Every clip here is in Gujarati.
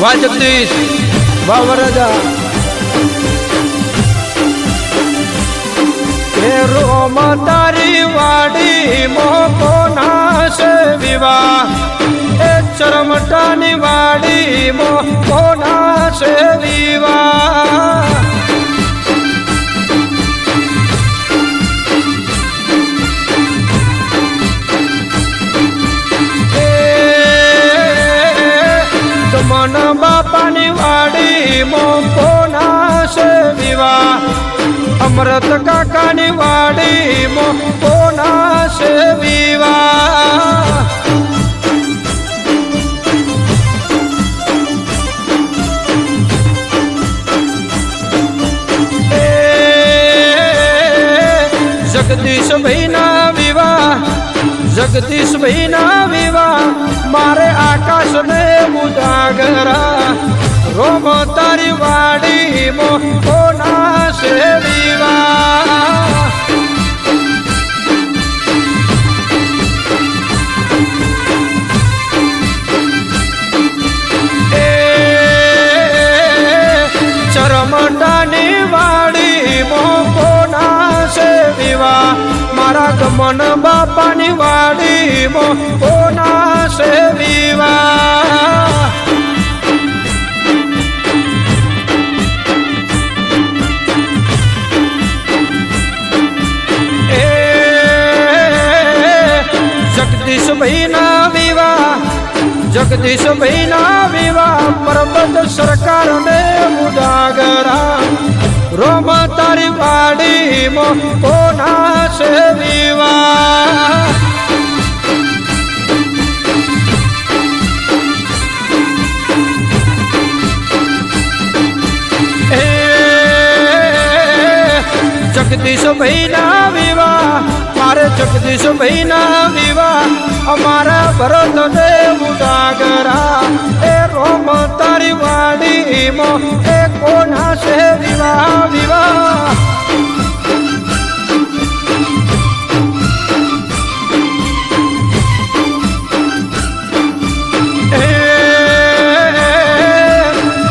વાહ જગદીશ વાહ વરદા રોમ તારી વાડી મોકો નાશ વિવાહ. એ ચરમટાની વાડી મોકો નાશે વિવાહ. વાડી મોકો નાશે વિવાહ? અમૃત કાકાની વાડી મોકો નાશે વિવાહ જગદીશ ભાઈના વિવાહ, જગદીશ ભાઈના વિવાહ, મારે આકાશને ઉજાગરા રોમ તારી વાડી મોના છે વિવાહ ચરમટાની વાડી મોકો નાશે વિવાહ મારા ગમન બાપાની વાડી મોકો નાશે વિવાહ જગદીશ ભાઈના વિવાહ જગદીશ ભાઈના વિવાહ, પરબત સરકાર ને ઉજાગરા રોમ તારી વાડી કોના છે વિવાહ? જગદીશ ભાઈના વિવાહ મારે જગદીશ ભાઈના વિવાહ, અમારા ભરત દેવ ઉદાગરા એ રોમ તારી વાડીમાં, એ કોના છે વિવાહ વિવાહ?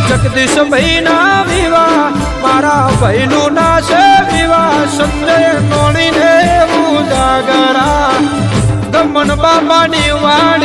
જગદીશ ભાઈના વિવાહ, મારા ભાઈનું ના છે વિવાહ સંજય નોણીને ઉજાગરા